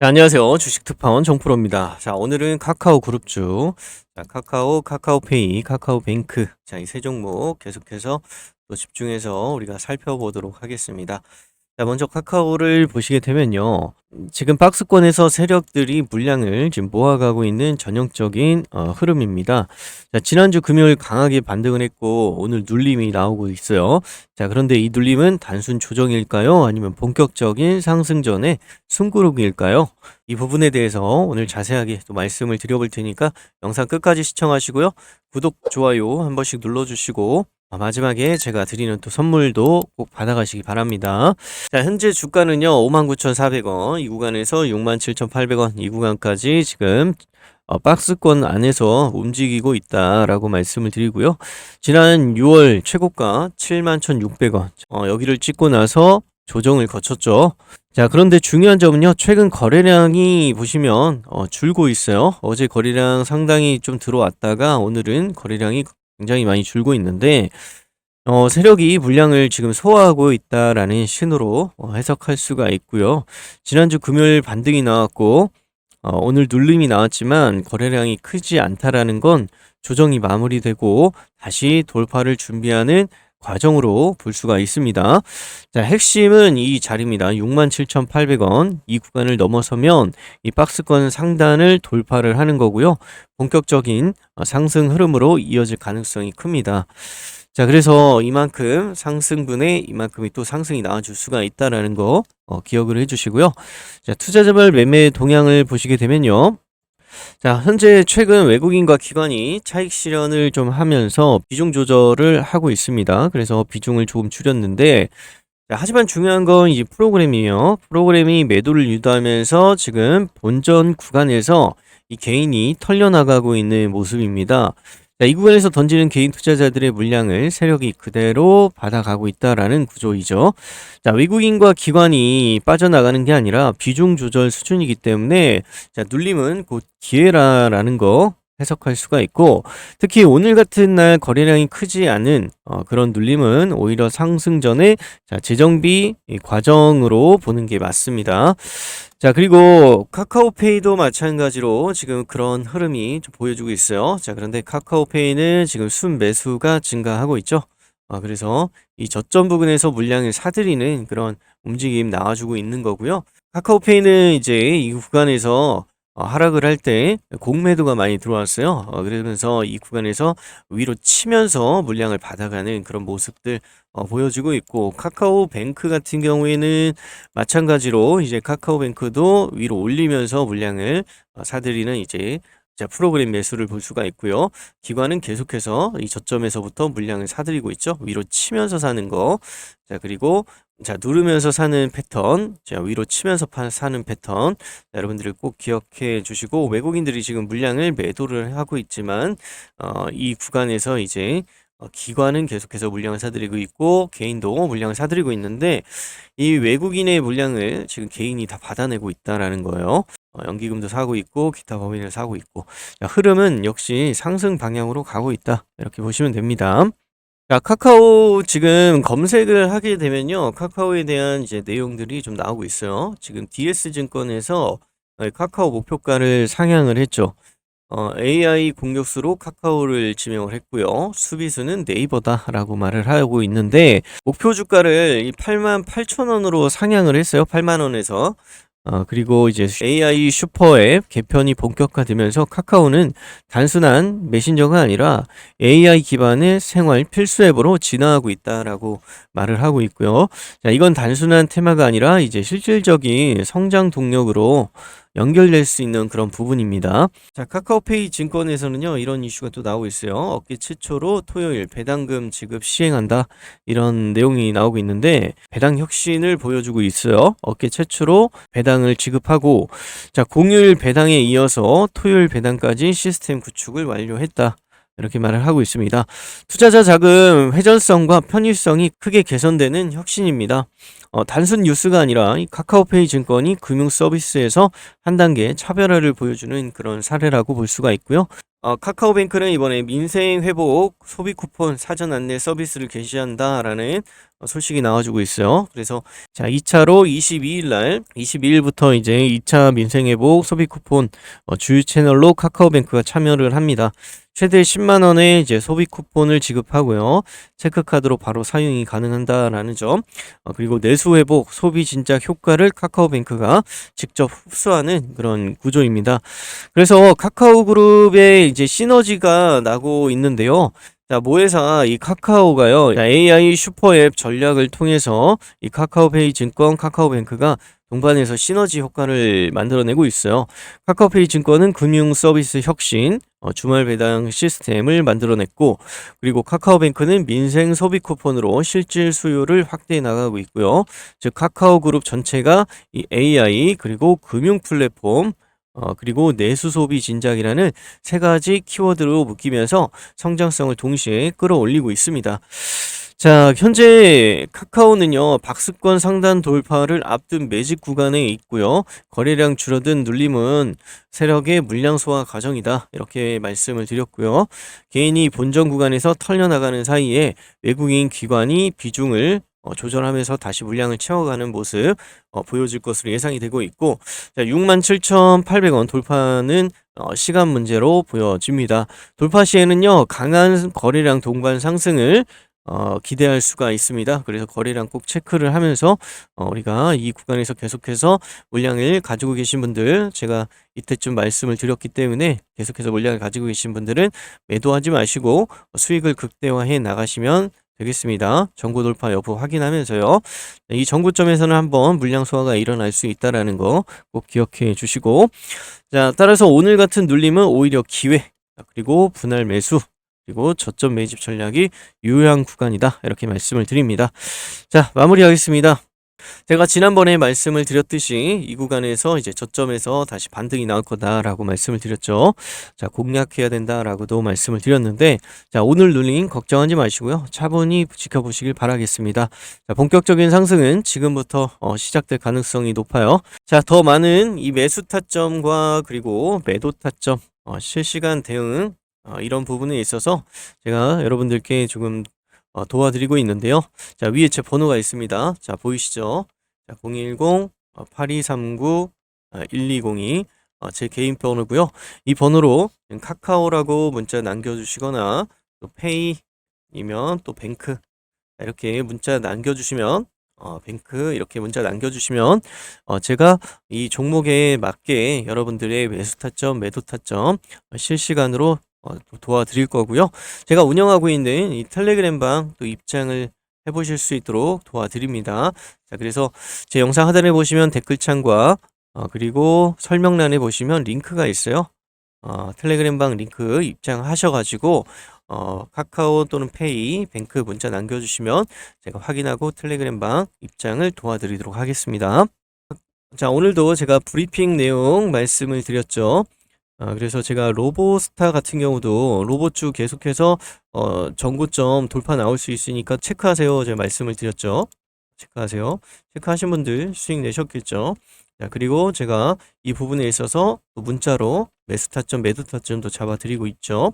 네, 안녕하세요. 주식 특파원 정프로입니다. 자, 오늘은 카카오 그룹주, 자, 카카오, 카카오페이, 카카오뱅크, 자, 이 세 종목 계속해서 또 집중해서 우리가 살펴보도록 하겠습니다. 자, 먼저 카카오를 보시게 되면요. 지금 박스권에서 세력들이 물량을 지금 모아가고 있는 전형적인 어, 흐름입니다. 자, 지난주 금요일 강하게 반등을 했고 오늘 눌림이 나오고 있어요. 자, 그런데 이 눌림은 단순 조정일까요? 아니면 본격적인 상승전의 숨구르기일까요? 이 부분에 대해서 오늘 자세하게 또 말씀을 드려볼 테니까 영상 끝까지 시청하시고요. 구독, 좋아요 한 번씩 눌러주시고 아, 마지막에 제가 드리는 또 선물도 꼭 받아가시기 바랍니다. 자, 현재 주가는요, 59,400원, 이 구간에서 67,800원, 이 구간까지 지금 어, 박스권 안에서 움직이고 있다라고 말씀을 드리고요. 지난 6월 최고가 71,600원, 어, 여기를 찍고 나서 조정을 거쳤죠. 자, 그런데 중요한 점은요, 최근 거래량이 보시면 어, 줄고 있어요. 어제 거래량 상당히 좀 들어왔다가 오늘은 거래량이 굉장히 많이 줄고 있는데 어, 세력이 물량을 지금 소화하고 있다라는 신호로 어, 해석할 수가 있고요. 지난주 금요일 반등이 나왔고 어, 오늘 눌림이 나왔지만 거래량이 크지 않다라는 건 조정이 마무리되고 다시 돌파를 준비하는 과정으로 볼 수가 있습니다. 자, 핵심은 이 자리입니다. 67,800원. 이 구간을 넘어서면 이 박스권 상단을 돌파를 하는 거고요. 본격적인 어, 상승 흐름으로 이어질 가능성이 큽니다. 자, 그래서 이만큼 상승분에 이만큼이 또 상승이 나와줄 수가 있다라는 거 어, 기억을 해주시고요. 자, 투자자별 매매 동향을 보시게 되면요. 자, 현재 최근 외국인과 기관이 차익 실현을 좀 하면서 비중 조절을 하고 있습니다. 그래서 비중을 조금 줄였는데, 자, 하지만 중요한 건 이 프로그램이에요. 프로그램이 매도를 유도하면서 지금 본전 구간에서 이 개인이 털려나가고 있는 모습입니다. 자, 이 구간에서 던지는 개인 투자자들의 물량을 세력이 그대로 받아가고 있다라는 구조이죠. 자, 외국인과 기관이 빠져나가는 게 아니라 비중 조절 수준이기 때문에 자, 눌림은 곧 기회라라는 거 해석할 수가 있고 특히 오늘 같은 날 거래량이 크지 않은 어, 그런 눌림은 오히려 상승 전에 자, 재정비 이 과정으로 보는 게 맞습니다. 자, 그리고 카카오페이도 마찬가지로 지금 그런 흐름이 좀 보여주고 있어요. 자, 그런데 카카오페이는 지금 순 매수가 증가하고 있죠. 아, 그래서 이 저점 부근에서 물량을 사들이는 그런 움직임 나와주고 있는 거고요. 카카오페이는 이제 이 구간에서 어, 하락을 할 때 공매도가 많이 들어왔어요. 어, 그러면서 이 구간에서 위로 치면서 물량을 받아가는 그런 모습들 어, 보여주고 있고 카카오뱅크 같은 경우에는 마찬가지로 이제 카카오뱅크도 위로 올리면서 물량을 어, 사들이는 이제 자, 프로그램 매수를 볼 수가 있고요. 기관은 계속해서 이 저점에서부터 물량을 사들이고 있죠. 위로 치면서 사는 거. 자, 그리고 자, 누르면서 사는 패턴. 자, 위로 치면서 파, 사는 패턴. 자, 여러분들이 꼭 기억해 주시고 외국인들이 지금 물량을 매도를 하고 있지만 어, 이 구간에서 이제 어, 기관은 계속해서 물량을 사들이고 있고 개인도 물량을 사들이고 있는데 이 외국인의 물량을 지금 개인이 다 받아내고 있다라는 거예요. 어, 연기금도 사고 있고 기타 법인을 사고 있고 자, 흐름은 역시 상승 방향으로 가고 있다 이렇게 보시면 됩니다. 자, 카카오 지금 검색을 하게 되면요. 카카오에 대한 이제 내용들이 좀 나오고 있어요. 지금 DS증권에서 어, 카카오 목표가를 상향을 했죠. 어, AI 공격수로 카카오를 지명을 했고요. 수비수는 네이버다라고 말을 하고 있는데 목표 주가를 8만 8천 원으로 상향을 했어요. 8만 원에서. 어, 그리고 이제 AI 슈퍼앱 개편이 본격화되면서 카카오는 단순한 메신저가 아니라 AI 기반의 생활 필수 앱으로 진화하고 있다라고 말을 하고 있고요. 자, 이건 단순한 테마가 아니라 이제 실질적인 성장 동력으로 연결될 수 있는 그런 부분입니다. 자, 카카오페이 증권에서는요, 이런 이슈가 또 나오고 있어요. 업계 최초로 토요일 배당금 지급 시행한다. 이런 내용이 나오고 있는데, 배당 혁신을 보여주고 있어요. 업계 최초로 배당을 지급하고, 자, 공휴일 배당에 이어서 토요일 배당까지 시스템 구축을 완료했다. 이렇게 말을 하고 있습니다. 투자자 자금 회전성과 편의성이 크게 개선되는 혁신입니다. 어, 단순 뉴스가 아니라 이 카카오페이 증권이 금융 서비스에서 한 단계 차별화를 보여주는 그런 사례라고 볼 수가 있고요. 어, 카카오뱅크는 이번에 민생 회복 소비 쿠폰 사전 안내 서비스를 개시한다라는 어, 소식이 나와주고 있어요. 그래서 자 2차로 22일 날 22일부터 이제 2차 민생 회복 소비 쿠폰 어, 주요 채널로 카카오뱅크가 참여를 합니다. 최대 10만 원의 이제 소비 쿠폰을 지급하고요. 체크카드로 바로 사용이 가능한다라는 점. 어, 그리고 내수 회복 소비 진작 효과를 카카오뱅크가 직접 흡수하는 그런 구조입니다. 그래서 카카오그룹의 이제 시너지가 나고 있는데요. 자, 모회사 이 카카오가요. 자, AI 슈퍼앱 전략을 통해서 이 카카오페이 증권 카카오뱅크가 동반해서 시너지 효과를 만들어내고 있어요. 카카오페이 증권은 금융 서비스 혁신, 어, 주말 배당 시스템을 만들어냈고, 그리고 카카오뱅크는 민생 소비 쿠폰으로 실질 수요를 확대해 나가고 있고요. 즉 카카오 그룹 전체가 이 AI 그리고 금융 플랫폼 어, 그리고 내수 소비 진작이라는 세 가지 키워드로 묶이면서 성장성을 동시에 끌어올리고 있습니다. 자, 현재 카카오는요, 박스권 상단 돌파를 앞둔 매직 구간에 있고요. 거래량 줄어든 눌림은 세력의 물량 소화 과정이다. 이렇게 말씀을 드렸고요. 개인이 본전 구간에서 털려나가는 사이에 외국인 기관이 비중을 어, 조절하면서 다시 물량을 채워가는 모습 어, 보여질 것으로 예상이 되고 있고 자, 67,800원 돌파는 어, 시간 문제로 보여집니다. 돌파 시에는요 강한 거래량 동반 상승을 어, 기대할 수가 있습니다. 그래서 거래량 꼭 체크를 하면서 어, 우리가 이 구간에서 계속해서 물량을 가지고 계신 분들 제가 이때쯤 말씀을 드렸기 때문에 계속해서 물량을 가지고 계신 분들은 매도하지 마시고 수익을 극대화해 나가시면 되겠습니다. 전고 돌파 여부 확인하면서요. 이 전고점에서는 한번 물량 소화가 일어날 수 있다라는 거 꼭 기억해 주시고 자, 따라서 오늘 같은 눌림은 오히려 기회 자, 그리고 분할 매수 그리고 저점 매집 전략이 유효한 구간이다. 이렇게 말씀을 드립니다. 자, 마무리하겠습니다. 제가 지난번에 말씀을 드렸듯이 이 구간에서 이제 저점에서 다시 반등이 나올 거다라고 말씀을 드렸죠. 자, 공략해야 된다라고도 말씀을 드렸는데, 자, 오늘 눌림 걱정하지 마시고요. 차분히 지켜보시길 바라겠습니다. 자, 본격적인 상승은 지금부터 어, 시작될 가능성이 높아요. 자, 더 많은 이 매수 타점과 그리고 매도 타점, 어, 실시간 대응, 어, 이런 부분에 있어서 제가 여러분들께 조금 어, 도와드리고 있는데요. 자, 위에 제 번호가 있습니다. 자, 보이시죠? 자, 010 어, 8239 아, 1202 어, 제 개인 번호고요. 이 번호로 카카오라고 문자 남겨주시거나 또 페이이면 또 뱅크 이렇게 문자 남겨주시면 어, 뱅크 이렇게 문자 남겨주시면 어, 제가 이 종목에 맞게 여러분들의 매수 타점, 매도 타점 어, 실시간으로 어, 도- 도와드릴 거고요. 제가 운영하고 있는 이 텔레그램 방 또 입장을 해보실 수 있도록 도와드립니다. 자, 그래서 제 영상 하단에 보시면 댓글창과 어, 그리고 설명란에 보시면 링크가 있어요. 어, 텔레그램 방 링크 입장하셔가지고 어, 카카오 또는 페이, 뱅크 문자 남겨주시면 제가 확인하고 텔레그램 방 입장을 도와드리도록 하겠습니다. 자, 오늘도 제가 브리핑 내용 말씀을 드렸죠. 아, 그래서 제가 로보스타 같은 경우도 로봇주 계속해서 어, 전고점 돌파 나올 수 있으니까 체크하세요. 제가 말씀을 드렸죠. 체크하세요. 체크하신 분들 수익 내셨겠죠. 자, 그리고 제가 이 부분에 있어서 또 문자로 매수 타점, 매도 타점도 잡아드리고 있죠.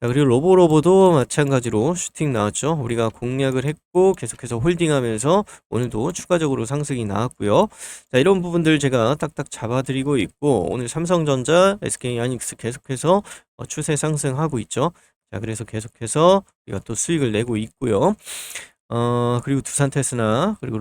자, 그리고 로보로보도 마찬가지로 슈팅 나왔죠. 우리가 공략을 했고 계속해서 홀딩하면서 오늘도 추가적으로 상승이 나왔고요. 자, 이런 부분들 제가 딱딱 잡아드리고 있고 오늘 삼성전자, SK 하이닉스 계속해서 어, 추세 상승하고 있죠. 자, 그래서 계속해서 우리가 또 수익을 내고 있고요. 어, 그리고 두산 테스나 그리고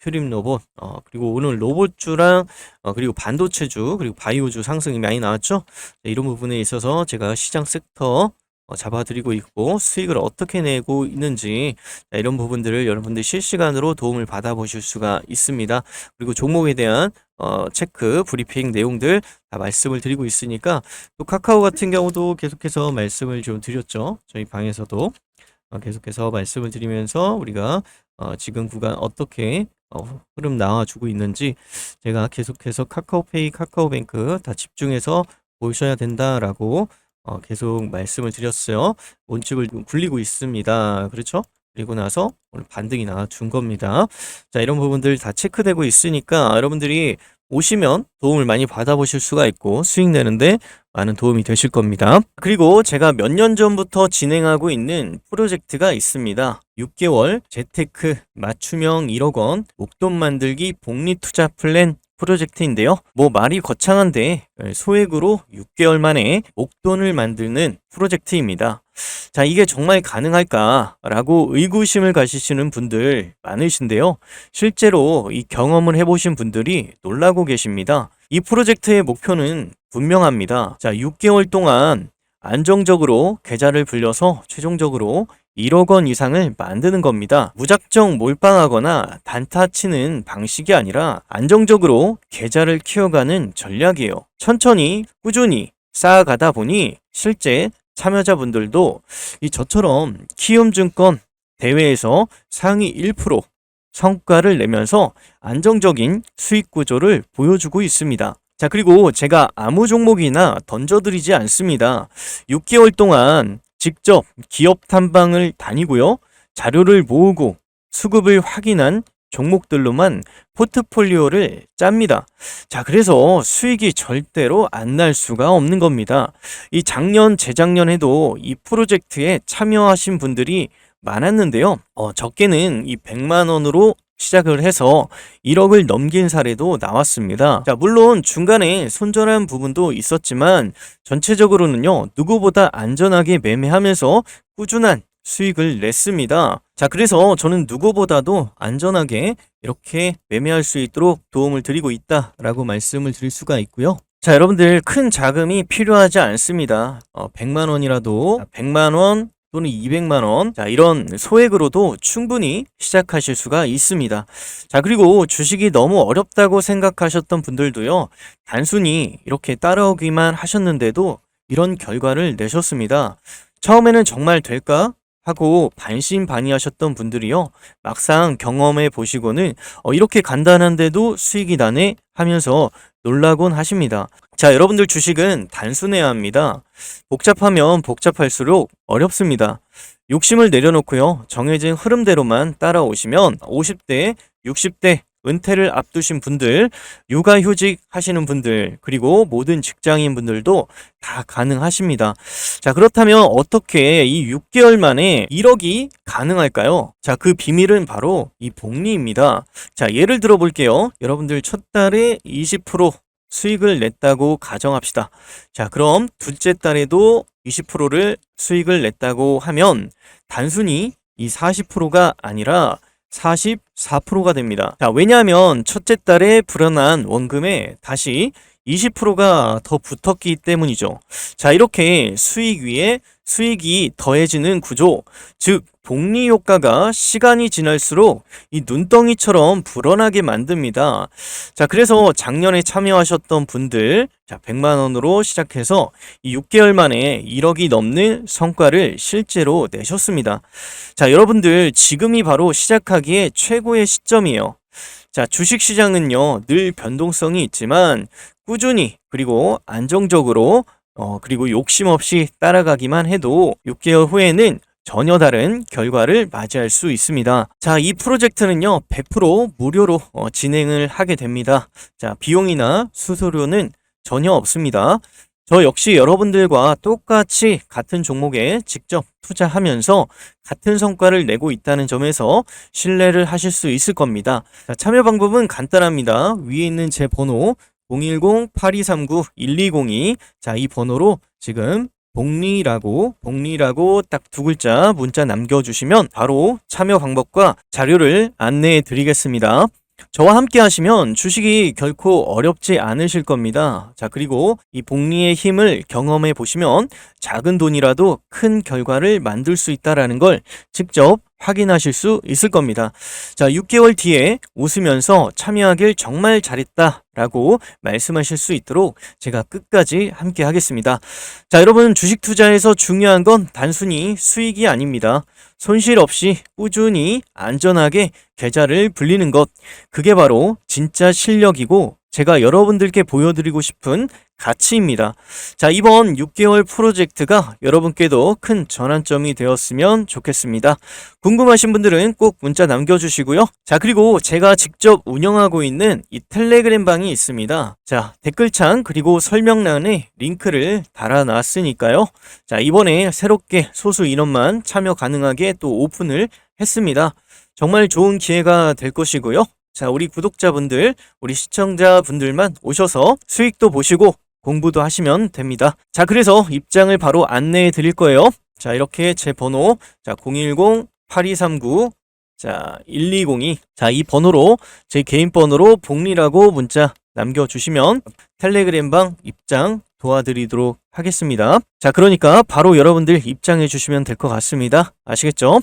휴림 로봇, 어, 그리고 오늘 로봇주랑, 어, 그리고 반도체주, 그리고 바이오주 상승이 많이 나왔죠? 네, 이런 부분에 있어서 제가 시장 섹터, 어, 잡아드리고 있고, 수익을 어떻게 내고 있는지, 자, 이런 부분들을 여러분들 실시간으로 도움을 받아보실 수가 있습니다. 그리고 종목에 대한, 어, 체크, 브리핑 내용들 다 말씀을 드리고 있으니까, 또 카카오 같은 경우도 계속해서 말씀을 좀 드렸죠. 저희 방에서도. 어, 계속해서 말씀을 드리면서 우리가 어, 지금 구간 어떻게 어, 흐름 나와주고 있는지 제가 계속해서 카카오페이, 카카오뱅크 다 집중해서 보셔야 된다라고 어, 계속 말씀을 드렸어요. 원칙을 좀 굴리고 있습니다. 그렇죠? 그리고 나서 오늘 반등이 나와준 겁니다. 자, 이런 부분들 다 체크되고 있으니까 여러분들이 오시면 도움을 많이 받아보실 수가 있고 수익 내는데 많은 도움이 되실 겁니다. 그리고 제가 몇 년 전부터 진행하고 있는 프로젝트가 있습니다. 6개월 재테크 맞춤형 1억 원 목돈 만들기 복리 투자 플랜 프로젝트인데요. 뭐 말이 거창한데 소액으로 6개월 만에 목돈을 만드는 프로젝트입니다. 자, 이게 정말 가능할까라고 의구심을 가지시는 분들 많으신데요. 실제로 이 경험을 해보신 분들이 놀라고 계십니다. 이 프로젝트의 목표는 분명합니다. 자, 6개월 동안 안정적으로 계좌를 불려서 최종적으로 1억 원 이상을 만드는 겁니다. 무작정 몰빵하거나 단타 치는 방식이 아니라 안정적으로 계좌를 키워가는 전략이에요. 천천히 꾸준히 쌓아가다 보니 실제 참여자분들도 이 저처럼 키움증권 대회에서 상위 1% 성과를 내면서 안정적인 수익 구조를 보여주고 있습니다. 자, 그리고 제가 아무 종목이나 던져드리지 않습니다. 6개월 동안 직접 기업 탐방을 다니고요. 자료를 모으고 수급을 확인한 종목들로만 포트폴리오를 짭니다. 자, 그래서 수익이 절대로 안 날 수가 없는 겁니다. 이 작년, 재작년에도 이 프로젝트에 참여하신 분들이 많았는데요. 어, 적게는 이 100만 원으로 시작을 해서 1억을 넘긴 사례도 나왔습니다. 자, 물론 중간에 손절한 부분도 있었지만 전체적으로는요, 누구보다 안전하게 매매하면서 꾸준한 수익을 냈습니다. 자, 그래서 저는 누구보다도 안전하게 이렇게 매매할 수 있도록 도움을 드리고 있다라고 말씀을 드릴 수가 있고요. 자, 여러분들 큰 자금이 필요하지 않습니다. 어, 100만 원이라도 100만 원 또는 200만 원. 자, 이런 소액으로도 충분히 시작하실 수가 있습니다. 자, 그리고 주식이 너무 어렵다고 생각하셨던 분들도요. 단순히 이렇게 따라오기만 하셨는데도 이런 결과를 내셨습니다. 처음에는 정말 될까? 하고 반신반의하셨던 분들이요. 막상 경험해 보시고는 어, 이렇게 간단한데도 수익이 나네 하면서 놀라곤 하십니다. 자, 여러분들 주식은 단순해야 합니다. 복잡하면 복잡할수록 어렵습니다. 욕심을 내려놓고요. 정해진 흐름대로만 따라오시면 50대, 60대 은퇴를 앞두신 분들, 육아 휴직 하시는 분들, 그리고 모든 직장인 분들도 다 가능하십니다. 자, 그렇다면 어떻게 이 6개월 만에 1억이 가능할까요? 자, 그 비밀은 바로 이 복리입니다. 자, 예를 들어 볼게요. 여러분들 첫 달에 20% 수익을 냈다고 가정합시다. 자, 그럼 둘째 달에도 20%를 수익을 냈다고 하면 단순히 이 40%가 아니라 44%가 됩니다. 자, 왜냐하면 첫째 달에 불어난 원금에 다시 20%가 더 붙었기 때문이죠. 자, 이렇게 수익 위에 수익이 더해지는 구조, 즉 복리 효과가 시간이 지날수록 이 눈덩이처럼 불어나게 만듭니다. 자, 그래서 작년에 참여하셨던 분들, 자, 100만 원으로 시작해서 이 6개월 만에 1억이 넘는 성과를 실제로 내셨습니다. 자, 여러분들 지금이 바로 시작하기에 최고의 시점이에요. 자, 주식 시장은요, 늘 변동성이 있지만 꾸준히 그리고 안정적으로 어, 그리고 욕심 없이 따라가기만 해도 6개월 후에는 전혀 다른 결과를 맞이할 수 있습니다. 자, 이 프로젝트는요, 100% 무료로 어, 진행을 하게 됩니다. 자, 비용이나 수수료는 전혀 없습니다. 저 역시 여러분들과 똑같이 같은 종목에 직접 투자하면서 같은 성과를 내고 있다는 점에서 신뢰를 하실 수 있을 겁니다. 자, 참여 방법은 간단합니다. 위에 있는 제 번호 010-8239-1202. 자, 이 번호로 지금 복리라고, 복리라고 딱 두 글자 문자 남겨주시면 바로 참여 방법과 자료를 안내해 드리겠습니다. 저와 함께 하시면 주식이 결코 어렵지 않으실 겁니다. 자, 그리고 이 복리의 힘을 경험해 보시면 작은 돈이라도 큰 결과를 만들 수 있다라는 걸 직접 확인하실 수 있을 겁니다. 자, 6개월 뒤에 웃으면서 참여하길 정말 잘했다 라고 말씀하실 수 있도록 제가 끝까지 함께 하겠습니다. 자, 여러분 주식 투자에서 중요한 건 단순히 수익이 아닙니다. 손실 없이 꾸준히 안전하게 계좌를 불리는 것. 그게 바로 진짜 실력이고 제가 여러분들께 보여드리고 싶은 가치입니다. 자, 이번 6개월 프로젝트가 여러분께도 큰 전환점이 되었으면 좋겠습니다. 궁금하신 분들은 꼭 문자 남겨주시고요. 자, 그리고 제가 직접 운영하고 있는 이 텔레그램 방이 있습니다. 자, 댓글창 그리고 설명란에 링크를 달아놨으니까요. 자, 이번에 새롭게 소수 인원만 참여 가능하게 또 오픈을 했습니다. 정말 좋은 기회가 될 것이고요. 자, 우리 구독자분들, 우리 시청자분들만 오셔서 수익도 보시고 공부도 하시면 됩니다. 자, 그래서 입장을 바로 안내해 드릴 거예요. 자, 이렇게 제 번호, 자, 010-8239, 자, 1202. 자, 이 번호로, 제 개인 번호로 복리라고 문자 남겨주시면 텔레그램방 입장 도와드리도록 하겠습니다. 자, 그러니까 바로 여러분들 입장해 주시면 될 것 같습니다. 아시겠죠?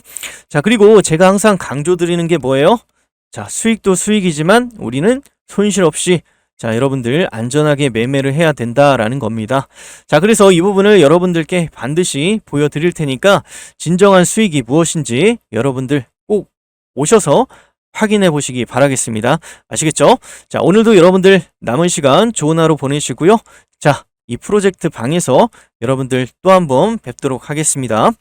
자, 그리고 제가 항상 강조드리는 게 뭐예요? 자, 수익도 수익이지만 우리는 손실 없이 자, 여러분들 안전하게 매매를 해야 된다라는 겁니다. 자, 그래서 이 부분을 여러분들께 반드시 보여드릴 테니까 진정한 수익이 무엇인지 여러분들 꼭 오셔서 확인해 보시기 바라겠습니다. 아시겠죠? 자, 오늘도 여러분들 남은 시간 좋은 하루 보내시고요. 자, 이 프로젝트 방에서 여러분들 또 한 번 뵙도록 하겠습니다.